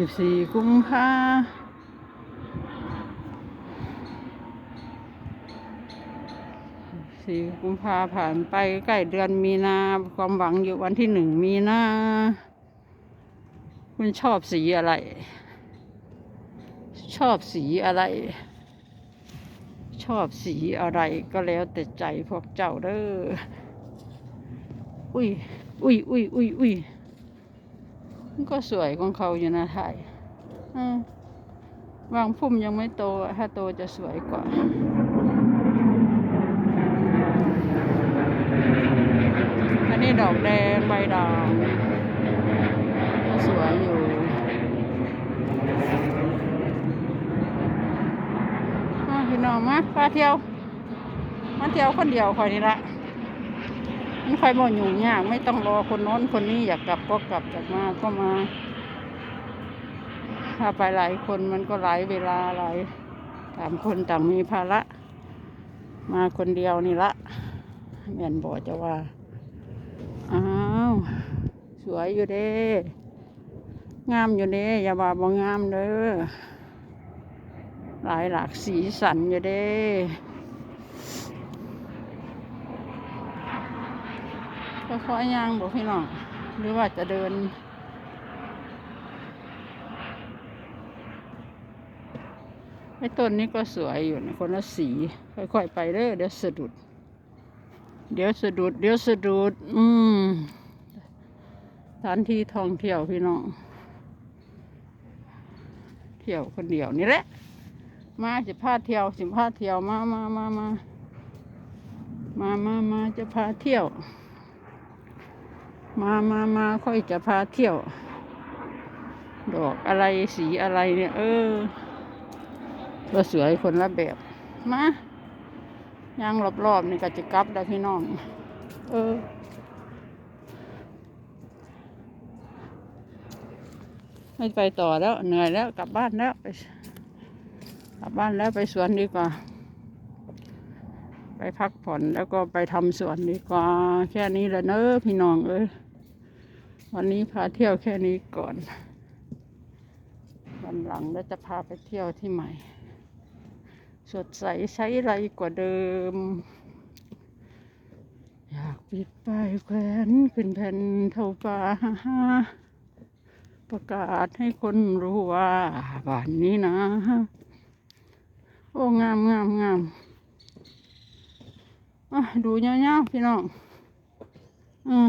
สิบสี่กุมภาสี่กุมภาผ่านไปใกล้เดือนมีนาความหวังอยู่วันที่หนึ่งมีนาคุณชอบสีอะไร ชอบสีอะไร ชอบสีอะไรก็แล้วแต่ใจพวกเจ้าเด้ออุ้ยอุ้ยอุ้ยอุ้ยอุ้ย มันก็สวยของเขาอยู่นะไทยวางพุ่มยังไม่โต ถ้าโตจะสวยกว่าอันนี้ดอกแดงใบดางก็สวยอยู่พี่น้องมาพาเที่ยวมาเที่ยวคนเดียวคอยนี่ละ ไม่ค่อยบ่ยุ่ยากไม่ต้องรอคนโน้นคนนี้อยากกลับก็กลับอยากมาก็มา ถ้าไปหลายคนมันก็หลายเวลาหลายต่างคนต่างมีภาระ มาคนเดียวนี่ละแม่นบอกจะว่า อ้าว สวยอยู่เด้ งามอยู่เด้ อย่าว่าบ่งามเด้อ หลายหลากสีสันอยู่เด้ ค่อยๆย่างบอกพี่น้องหรือว่าจะเดิน ไอ้ต้นนี้ก็สวยอยู่นะคนละสี ค่อยๆไปเด้อเดี๋ยวสะดุด เดี๋ยวสะดุด เดี๋ยวสะดุด อืมสถานที่ท่องเที่ยวพี่น้อง เที่ยวคนเดียวนี่แหละ มาสิพาเที่ยวสิพาเที่ยวมามามามามามามาจะพาเที่ยว มามามาค่อยจะพาเที่ยว ดอกอะไรสีอะไรเนี่ย เออก็สวยคนละแบบ มาย่างรอบๆนี่ก็จะกลับได้พี่น้อง เออ ไม่ไปต่อแล้ว เหนื่อยแล้ว กลับบ้านแล้วไปกลับบ้านแล้วไปสวนดีกว่าไปพักผ่อนแล้วก็ไปทำสวนดีกว่า แค่นี้แหละเนอะพี่น้องเอ้ย วันนี้พาเที่ยวแค่นี้ก่อน วันหลังแล้วจะพาไปเที่ยวที่ใหม่ สดใสใช้ไรกว่าเดิม อยากปิดป้ายแขวนขึ้นแผ่นเท่าฟ้าประกาศให้คนรู้ว่าบ้านนี้นะ โอ้ งามงามงามอะดูเงี้ยๆพี่น้อง อืม